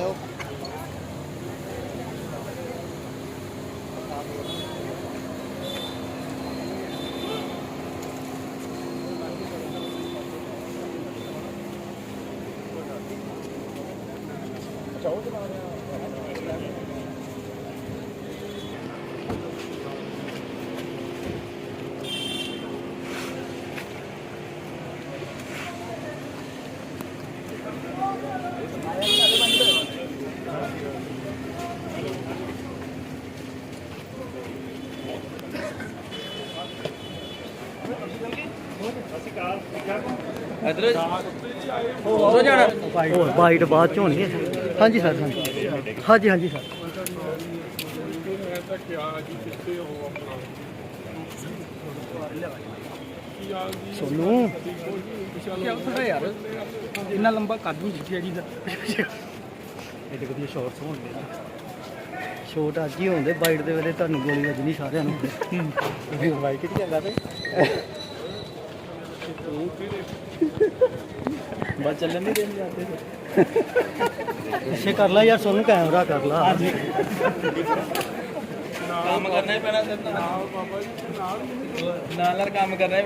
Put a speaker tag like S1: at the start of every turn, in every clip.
S1: không? cháu thế nào ਇਧਰ ਹੋ ਜਾਣਾ?
S2: ਹੋਰ ਵਾਈਟ ਬਾਅਦ ਚ ਹੋਣੀ ਹੈ। ਹਾਂਜੀ ਸਰ ਹਾਂਜੀ। ਹਾਂਜੀ ਹਾਂਜੀ ਸਰ। ਸੋਨੂੰ।
S1: ਥੋੜਾ ਯਾਰ ਇੰਨਾ ਲੰਬਾ ਕੱਦ ਨਹੀਂ ਜਿੱਥੇ ਜੀ ਦਾ
S2: ਇਹਦੇ ਕਦੀ ਸ਼ਾਰਟਸ ਹੋਣਗੇ ਸ਼ੋਟ ਅੱਜ ਹੀ ਹੁੰਦੇ ਬਾਈਟ ਦੇ ਵੇਲੇ ਤੁਹਾਨੂੰ ਗੋਲੀ ਵੱਜਣੀ ਸਾਰਿਆਂ ਨੂੰ। ਫਿਰ ਬਾਈਕ ਕਿੱਥੇ ਜਾਂਦਾ ਤੇ। ਬਸ ਚੱਲਣ ਨਹੀਂ ਦੇਣ ਜਾਂਦੇ ਪਿੱਛੇ ਕਰ ਲੈ ਯਾਰ ਸੋਨੂੰ ਕੈਮਰਾ ਕਰ ਲਾ
S1: ਕੰਮ ਕਰਨਾ ਹੀ ਪੈਣਾ ਸਿਰ ਨਾਲ ਨਾਲ ਨਾਲ ਕੰਮ ਕਰਨਾ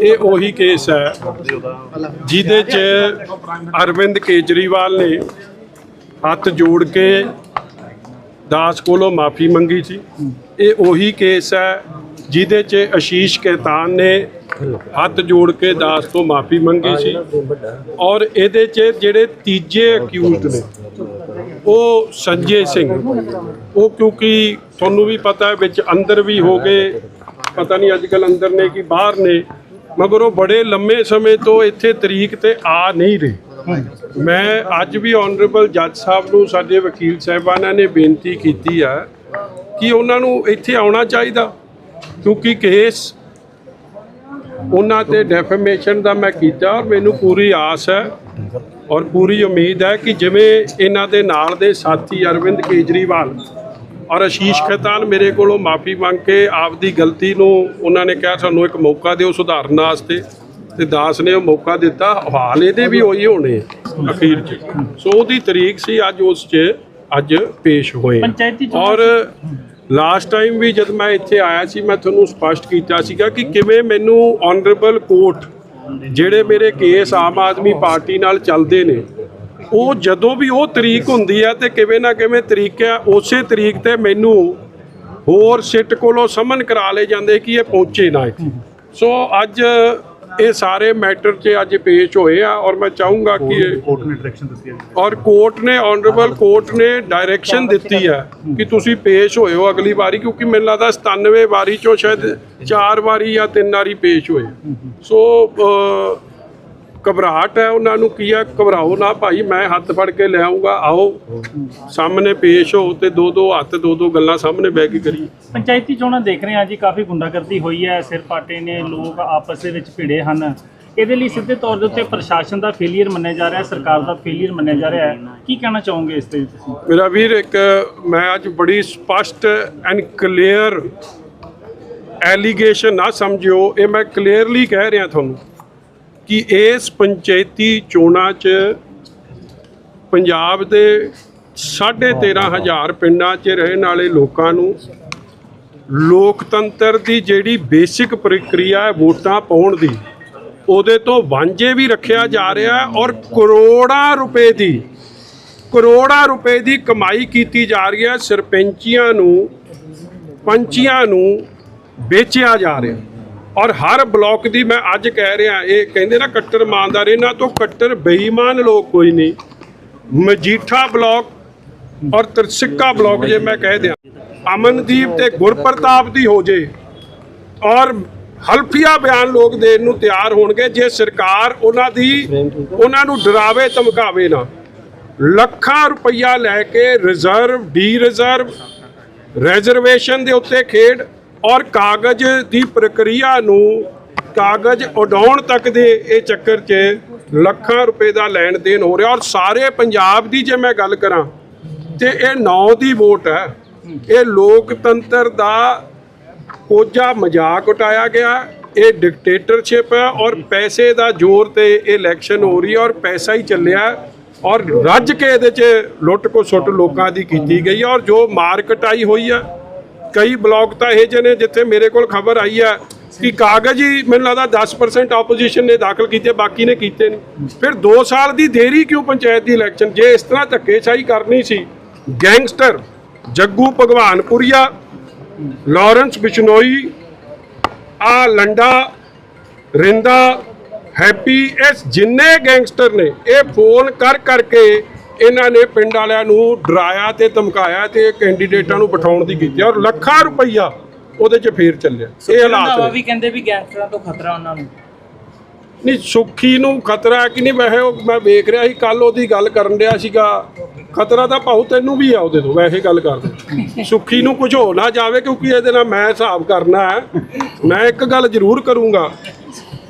S3: ਇਹ ਉਹੀ ਕੇਸ ਹੈ ਜਿਹਦੇ 'ਚ ਅਰਵਿੰਦ ਕੇਜਰੀਵਾਲ ਨੇ ਹੱਥ ਜੋੜ ਕੇ ਦਾਸ ਕੋਲੋਂ ਮਾਫੀ ਮੰਗੀ ਸੀ। ਇਹ ਉਹੀ ਕੇਸ ਹੈ ਜਿਹਦੇ 'ਚ ਆਸ਼ੀਸ਼ ਕੈਤਾਨ ਨੇ ਹੱਥ ਜੋੜ ਕੇ ਦਾਸ ਤੋਂ ਮਾਫੀ ਮੰਗੀ ਸੀ। ਔਰ ਇਹਦੇ 'ਚ ਜਿਹੜੇ ਤੀਜੇ ਅਕਿਊਜ਼ਡ ਨੇ ਉਹ ਸੰਜੇ ਸਿੰਘ। ਉਹ ਕਿਉਂਕਿ ਤੁਹਾਨੂੰ ਵੀ ਪਤਾ ਹੈ ਵਿੱਚ ਅੰਦਰ ਵੀ ਹੋ ਗਏ ਪਤਾ ਨਹੀਂ ਅੱਜ ਕੱਲ ਅੰਦਰ ਨੇ ਕਿ ਬਾਹਰ ਨੇ, ਮਗਰ ਉਹ ਬੜੇ ਲੰਮੇ ਸਮੇਂ ਤੋਂ ਇੱਥੇ ਤਰੀਕ ਤੇ ਆ ਨਹੀਂ ਰਹੇ। ਮੈਂ ਅੱਜ ਵੀ ਆਨਰੇਬਲ ਜੱਜ ਸਾਹਿਬ ਨੂੰ, ਸਾਡੇ ਵਕੀਲ ਸਾਹਿਬਾਨਾਂ ਨੇ ਬੇਨਤੀ ਕੀਤੀ ਆ ਕਿ ਉਹਨਾਂ ਨੂੰ ਇੱਥੇ ਆਉਣਾ ਚਾਹੀਦਾ, ਕਿਉਂਕਿ ਕੇਸ ਉਹਨਾਂ ਤੇ ਡੈਫੇਮੇਸ਼ਨ ਦਾ ਮੈਂ ਕੀਤਾ ਔਰ ਮੈਨੂੰ ਪੂਰੀ ਆਸ ਹੈ ਔਰ ਪੂਰੀ ਉਮੀਦ ਹੈ ਕਿ ਜਿਵੇਂ ਇਹਨਾਂ ਦੇ ਨਾਲ ਦੇ ਸਾਥੀ ਅਰਵਿੰਦ ਕੇਜਰੀਵਾਲ ਔਰ ਆਸ਼ੀਸ਼ ਖੇਤਾਨ ਮੇਰੇ ਕੋਲੋਂ ਮਾਫੀ ਮੰਗ ਕੇ ਆਪਦੀ ਗਲਤੀ ਨੂੰ ਉਹਨਾਂ ਨੇ ਕਿਹਾ ਸਾਨੂੰ ਇੱਕ ਮੌਕਾ ਦਿਓ ਸੁਧਾਰਨ ਵਾਸਤੇ ਤੇ ਦਾਸ ਨੇ ਉਹ ਮੌਕਾ ਦਿੱਤਾ। ਹਾਲ ਇਹਦੇ ਵੀ ਉਹੀ ਹੋਣੇ ਅਖੀਰ 'ਚ। ਸੋ ਉਹਦੀ ਤਰੀਕ ਸੀ ਅੱਜ ਉਸ 'ਚ ਅੱਜ ਪੇਸ਼ ਹੋਏ। ਔਰ ਲਾਸਟ ਟਾਈਮ ਵੀ ਜਦ ਮੈਂ ਇੱਥੇ ਆਇਆ ਸੀ ਮੈਂ ਤੁਹਾਨੂੰ ਸਪਸ਼ਟ ਕੀਤਾ ਸੀਗਾ ਕਿ ਕਿਵੇਂ ਮੈਨੂੰ ਆਨਰੇਬਲ ਕੋਰਟ ਜਿਹੜੇ ਮੇਰੇ ਕੇਸ ਆਮ ਆਦਮੀ ਪਾਰਟੀ ਨਾਲ ਚੱਲਦੇ ਨੇ ਉਹ ਜਦੋਂ ਵੀ ਉਹ ਤਰੀਕ ਹੁੰਦੀ ਹੈ ਤੇ ਕਿਵੇਂ ਨਾ ਕਿਵੇਂ ਤਰੀਕਾ ਉਸੇ ਤਰੀਕ ਤੇ ਮੈਨੂੰ ਹੋਰ ਸਿੱਟ ਕੋਲੋਂ ਸਮਨ ਕਰਾ ਲਏ ਜਾਂਦੇ ਕਿ ਇਹ ਪਹੁੰਚੇ ਨਾ ਇੱਥੇ। ਸੋ ਅੱਜ ਇਹ ਸਾਰੇ ਮੈਟਰ 'ਚ ਅੱਜ ਪੇਸ਼ ਹੋਏ ਆ ਔਰ ਮੈਂ ਚਾਹੂੰਗਾ ਕਿ ਇਹ
S4: ਕੋਰਟ ਨੇ ਡਾਇਰੈਕਸ਼ਨ ਦਿੱਤੀ ਹੈ
S3: ਔਰ ਕੋਰਟ ਨੇ ਆਨਰੇਬਲ ਕੋਰਟ ਨੇ ਡਾਇਰੈਕਸ਼ਨ ਦਿੱਤੀ ਹੈ। ਕਿ ਤੁਸੀਂ ਪੇਸ਼ ਹੋਇਓ ਅਗਲੀ ਵਾਰੀ ਕਿਉਂਕਿ ਮੈਨੂੰ ਲੱਗਦਾ 97 ਵਾਰੀ ਚੋਂ ਸ਼ਾਇਦ 4 ਵਾਰੀ ਜਾਂ 3 ਵਾਰੀ ਪੇਸ਼ ਹੋਏ। ਸੋ ਘਬਰਾਹਟ ਹੈ ਉਹਨਾਂ ਨੂੰ ਕੀ ਹੈ? ਘਬਰਾਓ ਨਾ ਭਾਈ ਮੈਂ ਹੱਥ ਫੜ ਕੇ ਲੈ ਆਉਂਗਾ ਆਓ ਸਾਹਮਣੇ ਪੇਸ਼ ਹੋ ਤੇ ਦੋ ਦੋ ਹੱਥ ਦੋ ਦੋ ਗੱਲਾਂ ਸਾਹਮਣੇ ਬਹਿ ਕੇ ਕਰੀਏ।
S5: ਪੰਚਾਇਤੀ ਚੋਣਾਂ ਦੇਖ ਰਹੇ ਹਾਂ ਜੀ ਕਾਫੀ ਗੁੰਡਾਗਰਦੀ ਹੋਈ ਹੈ ਸਿਰ ਪਾਟੇ ਨੇ ਲੋਕ ਆਪਸ ਦੇ ਵਿੱਚ ਭਿੜੇ ਹਨ। ਇਹਦੇ ਲਈ ਸਿੱਧੇ ਤੌਰ ਦੇ ਉੱਤੇ ਪ੍ਰਸ਼ਾਸਨ ਦਾ ਫੇਲਿਅਰ ਮੰਨਿਆ ਜਾ ਰਿਹਾ ਹੈ ਸਰਕਾਰ ਦਾ ਫੇਲਿਅਰ ਮੰਨਿਆ ਜਾ ਰਿਹਾ ਹੈ। ਕੀ ਕਹਿਣਾ ਚਾਹੋਗੇ ਇਸ ਤੇ ਤੁਸੀਂ?
S3: ਮੇਰਾ ਵੀਰ ਇੱਕ ਮੈਂ ਅੱਜ ਬੜੀ ਸਪਸ਼ਟ ਐਂਡ ਕਲੀਅਰ ਐਲੀਗੇਸ਼ਨ ਨਾ ਸਮਝਿਓ। ਇਹ ਮੈਂ ਕਲੀਅਰਲੀ ਕਹਿ ਰਿਹਾ ਤੁਹਾਨੂੰ। ਕਿ ਇਸ ਪੰਚਾਇਤੀ ਚੋਣਾਂ 'ਚ ਪੰਜਾਬ ਦੇ 13500 ਪਿੰਡਾਂ 'ਚ ਰਹਿਣ ਵਾਲੇ ਲੋਕਾਂ ਨੂੰ ਲੋਕਤੰਤਰ ਦੀ ਜਿਹੜੀ ਬੇਸਿਕ ਪ੍ਰਕਿਰਿਆ ਹੈ ਵੋਟਾਂ ਪਾਉਣ ਦੀ, ਉਹਦੇ ਤੋਂ ਵਾਂਝੇ ਵੀ ਰੱਖਿਆ ਜਾ ਰਿਹਾ ਔਰ ਕਰੋੜਾਂ ਰੁਪਏ ਦੀ, ਕਰੋੜਾਂ ਰੁਪਏ ਦੀ ਕਮਾਈ ਕੀਤੀ ਜਾ ਰਹੀ ਹੈ, ਸਰਪੰਚੀਆਂ ਨੂੰ, ਪੰਚੀਆਂ ਨੂੰ ਵੇਚਿਆ ਜਾ ਰਿਹਾ ਔਰ ਹਰ ਬਲਾਕ ਦੀ ਮੈਂ ਅੱਜ ਕਹਿ ਰਿਹਾ, ਇਹ ਕਹਿੰਦੇ ਨਾ ਕੱਟਰ ਇਮਾਨਦਾਰ, ਇਹਨਾਂ ਤੋਂ ਕੱਟਰ ਬੇਈਮਾਨ ਲੋਕ ਕੋਈ ਨਹੀਂ। ਮਜੀਠਾ ਬਲਾਕ ਔਰ ਤਰਸਿੱਕਾ ਬਲਾਕ ਜੇ ਮੈਂ ਕਹਿ ਦਿਆਂ, ਅਮਨਦੀਪ ਤੇ ਗੁਰਪ੍ਰਤਾਪ ਦੀ ਹੋ ਜੇ, ਔਰ ਹਲਫੀਆ ਬਿਆਨ ਲੋਕ ਦੇਣ ਨੂੰ ਤਿਆਰ ਹੋਣਗੇ, ਜੇ ਸਰਕਾਰ ਉਹਨਾਂ ਦੀ, ਉਹਨਾਂ ਨੂੰ ਡਰਾਵੇ, ਧਮਕਾਵੇ ਨਾ। ਲੱਖਾਂ ਰੁਪਈਆ ਲੈ ਕੇ ਰਿਜ਼ਰਵ ਡੀ ਰਿਜ਼ਰਵ ਰਿਜ਼ਰਵੇਸ਼ਨ ਦੇ ਉੱਤੇ ਖੇਡ ਔਰ ਕਾਗਜ਼ ਦੀ ਪ੍ਰਕਿਰਿਆ ਨੂੰ ਕਾਗਜ਼ ਉਡਾਉਣ ਤੱਕ ਦੇ ਇਹ ਚੱਕਰ 'ਚ ਲੱਖਾਂ ਰੁਪਏ ਦਾ ਲੈਣ ਦੇਣ ਹੋ ਰਿਹਾ ਔਰ ਸਾਰੇ ਪੰਜਾਬ ਦੀ ਜੇ ਮੈਂ ਗੱਲ ਕਰਾਂ ਤੇ ਇਹ ਨੌ ਦੀ ਵੋਟ ਹੈ। ਇਹ ਲੋਕਤੰਤਰ ਦਾ ਕੋਝਾ ਮਜ਼ਾਕ ਉਟਾਇਆ ਗਿਆ, ਇਹ ਡਿਕਟੇਟਰਸ਼ਿਪ ਹੈ ਔਰ ਪੈਸੇ ਦਾ ਜ਼ੋਰ ਤੇ ਇਹ ਇਲੈਕਸ਼ਨ ਹੋ ਰਹੀ ਹੈ ਔਰ ਪੈਸਾ ਹੀ ਚੱਲਿਆ ਔਰ ਰੱਜ ਕੇ ਇਹਦੇ 'ਚ ਲੁੱਟ ਕੋ ਸੁੱਟ ਲੋਕਾਂ ਦੀ ਕੀਤੀ ਗਈ ਹੈ ਔਰ ਜੋ ਮਾਰ ਕਟਾਈ ਹੋਈ ਹੈ ਕਈ ਬਲਾਕ ਤਾਂ ਇਹ ਜਿਹੇ ਨੇ ਜਿੱਥੇ ਮੇਰੇ ਕੋਲ ਖਬਰ ਆਈ ਹੈ ਕਿ ਕਾਗਜ਼ ਹੀ ਮੈਨੂੰ ਲੱਗਦਾ 10% ਆਪੋਜੀਸ਼ਨ ਨੇ ਦਾਖਲ ਕੀਤੇ, ਬਾਕੀ ਨੇ ਕੀਤੇ ਨਹੀਂ। ਫਿਰ 2 ਸਾਲ ਦੀ ਦੇਰੀ ਕਿਉਂ ਪੰਚਾਇਤ ਦੀ ਇਲੈਕਸ਼ਨ ਜੇ ਇਸ ਤਰ੍ਹਾਂ ਧੱਕੇਸ਼ਾਹੀ ਕਰਨੀ ਸੀ, ਗੈਂਗਸਟਰ ਜੱਗੂ ਭਗਵਾਨਪੁਰੀਆ, ਲਾਰੈਂਸ ਬਿਸ਼ਨੋਈ, ਆ ਲੰਡਾ, ਰਿੰਦਾ, ਹੈਪੀ, ਇਸ ਜਿੰਨੇ ਗੈਂਗਸਟਰ ਨੇ, ਇਹ ਫੋਨ ਕਰ ਕਰਕੇ ਇਹਨਾਂ ਨੇ ਪਿੰਡ ਵਾਲਿਆਂ ਨੂੰ ਡਰਾਇਆ ਤੇ ਧਮਕਾਇਆ ਤੇ ਕੈਂਡੀਡੇਟਾਂ ਨੂੰ ਬਿਠਾਉਣ ਦੀ ਕੀਤੀ ਔਰ ਲੱਖਾਂ ਰੁਪਈਆ ਉਹਦੇ 'ਚ ਫੇਰ ਚੱਲਿਆ। ਇਹ ਹਾਲਾਤ ਨੇ।
S1: ਵੀ ਕਹਿੰਦੇ ਵੀ ਗੈਂਗਸਟਰਾਂ ਤੋਂ ਖਤਰਾ ਉਹਨਾਂ ਨੂੰ।
S3: ਨਹੀਂ ਸੁੱਖੀ ਨੂੰ ਖਤਰਾ ਹੈ ਕਿ ਨਹੀਂ? ਵੈਸੇ ਉਹ ਮੈਂ ਵੇਖ ਰਿਹਾ ਸੀ ਕੱਲ ਉਹਦੀ ਗੱਲ ਕਰਨ ਰਿਹਾ ਸੀਗਾ। ਖਤਰਾ ਤਾਂ ਭਾਉ ਤੈਨੂੰ ਵੀ ਆ ਉਹਦੇ ਤੋਂ ਵੈਸੇ ਗੱਲ ਕਰਦੇ ਸੁੱਖੀ ਨੂੰ ਕੁਝ ਹੋ ਨਾ ਜਾਵੇ ਕਿਉਂਕਿ ਇਹਦੇ ਨਾਲ ਮੈਂ ਹਿਸਾਬ ਕਰਨਾ ਹੈ। ਮੈਂ ਇੱਕ ਗੱਲ ਜ਼ਰੂਰ ਕਰੂੰਗਾ।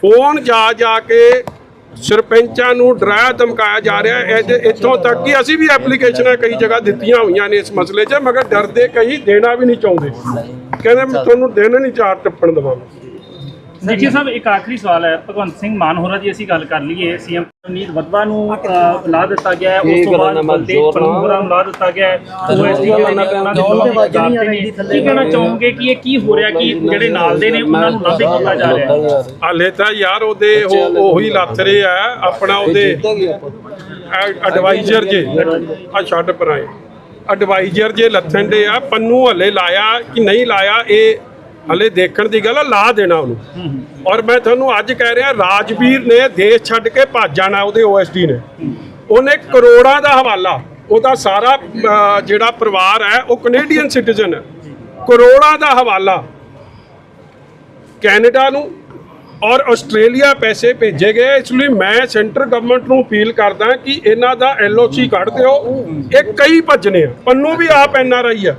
S3: ਫੋਨ ਜਾ ਜਾ ਕੇ ਸਰਪੰਚਾਂ ਨੂੰ ਡਰਾਇਆ ਧਮਕਾਇਆ ਜਾ ਰਿਹਾ ਹੈ। ਇੱਥੋਂ ਤੱਕ ਕਿ ਅਸੀਂ ਵੀ ਐਪਲੀਕੇਸ਼ਨਾਂ ਕਈ ਜਗ੍ਹਾ ਦਿੱਤੀਆਂ ਹੋਈਆਂ ਨੇ ਇਸ ਮਸਲੇ 'ਚ ਮਗਰ ਡਰਦੇ ਕਈ ਦੇਣਾ ਵੀ ਨਹੀਂ ਚਾਹੁੰਦੇ। ਕਹਿੰਦੇ ਮੈਂ ਤੁਹਾਨੂੰ ਦਿਨ ਨਹੀਂ ਚਾਰ ਟੱਪਣ ਦੇਵਾਂਗਾ।
S5: ਜੀ ਸਾਹਿਬ ਇੱਕ ਆਖਰੀ ਸਵਾਲ ਹੈ। ਭਗਵੰਤ ਸਿੰਘ ਮਾਨ ਹੋਰਾਂ ਦੀ ਅਸੀਂ ਗੱਲ ਕਰ ਲਈਏ। ਸੀਐਮ ਨੀਤ ਵਦਵਾ ਨੂੰ ਲਾ ਦਿੱਤਾ ਗਿਆ ਹੈ। ਉਸ ਤੋਂ ਬਾਅਦ ਬਲਦੇਵ ਪੰਨੂ ਹੋਰਾਂ ਨੂੰ ਲਾ ਦਿੱਤਾ ਗਿਆ ਹੈ। ਓਐਸਡੀ ਜਿਹੜੇ ਨੇ ਉਹਨਾਂ ਦੇ ਕੀ ਕਹਿਣਾ ਚਾਹੋਗੇ ਕਿ ਇਹ ਕੀ ਹੋ ਰਿਹਾ ਕਿ ਜਿਹੜੇ ਨਾਲ ਦੇ ਨੇ ਉਹਨਾਂ ਨੂੰ ਲਾਭੇ ਕੀਤਾ ਜਾ ਰਿਹਾ ਹੈ?
S3: ਹਾਲੇ ਤਾਂ ਯਾਰ ਉਹਦੇ ਉਹ ਉਹੀ ਲੱਥ ਰਹੇ ਆ ਆਪਣਾ ਉਹਦੇ ਐਡਵਾਈਜ਼ਰ ਜੇ। ਆ ਛੱਡ ਪਰਾਏ ਐਡਵਾਈਜ਼ਰ ਜੇ ਲੱਥਣ ਦੇ ਆ ਪੰਨੂ ਹਲੇ ਲਾਇਆ ਕਿ ਨਹੀਂ ਲਾਇਆ ਇਹ ਹਲੇ ਦੇਖਣ ਦੀ ਗੱਲ ਆ, ਲਾ ਦੇਣਾ ਉਹਨੂੰ। ਔਰ ਮੈਂ ਤੁਹਾਨੂੰ ਅੱਜ ਕਹਿ ਰਿਹਾ, ਰਾਜਵੀਰ ਨੇ ਦੇਸ਼ ਛੱਡ ਕੇ ਭੱਜ ਜਾਣਾ ਉਹਦੇ ਓਐਸਡੀ ਨੇ। ਉਹਨੇ ਕਰੋੜਾਂ ਦਾ ਹਵਾਲਾ, ਉਹਦਾ ਸਾਰਾ ਜਿਹੜਾ ਪਰਿਵਾਰ ਹੈ, ਉਹ ਕੈਨੇਡੀਅਨ ਸਿਟੀਜ਼ਨ ਹੈ। ਕਰੋੜਾਂ ਦਾ ਹਵਾਲਾ। ਕੈਨੇਡਾ ਨੂੰ ਔਰ ਆਸਟ੍ਰੇਲੀਆ ਪੈਸੇ ਭੇਜੇ ਗਏ, ਇਸ ਲਈ ਮੈਂ ਸੈਂਟਰ ਗਵਰਨਮੈਂਟ ਨੂੰ ਅਪੀਲ ਕਰਦਾ ਕਿ ਇਹਨਾਂ ਦਾ ਐਲਓਸੀ ਕੱਢ ਦਿਓ। ਇਹ ਕਈ ਭੱਜਣੇ ਆ। ਪੰਨੂ ਵੀ ਆਪ ਐਨਆਰਆਈ ਆ।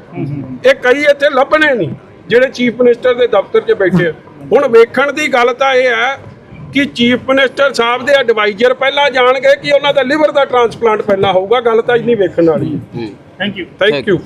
S3: ਇਹ ਕਈ ਇੱਥੇ ਲੱਭਣੇ ਨਹੀਂ। ਜਿਹੜੇ ਚੀਫ ਮਿਨਿਸਟਰ ਦੇ ਦਫ਼ਤਰ 'ਚ ਬੈਠੇ ਹੁਣ ਵੇਖਣ ਦੀ ਗੱਲ ਤਾਂ ਇਹ ਹੈ ਕਿ ਚੀਫ ਮਿਨਿਸਟਰ ਸਾਹਿਬ ਦੇ ਐਡਵਾਈਜ਼ਰ ਪਹਿਲਾਂ ਜਾਣਗੇ ਕਿ ਉਹਨਾਂ ਦਾ ਲਿਵਰ ਦਾ ਟ੍ਰਾਂਸਪਲਾਂਟ ਪਹਿਲਾਂ ਹੋਊਗਾ। ਗੱਲ ਤਾਂ ਇੰਨੀ ਵੇਖਣ ਵਾਲੀ ਹੈ।
S5: Thank you
S3: thank you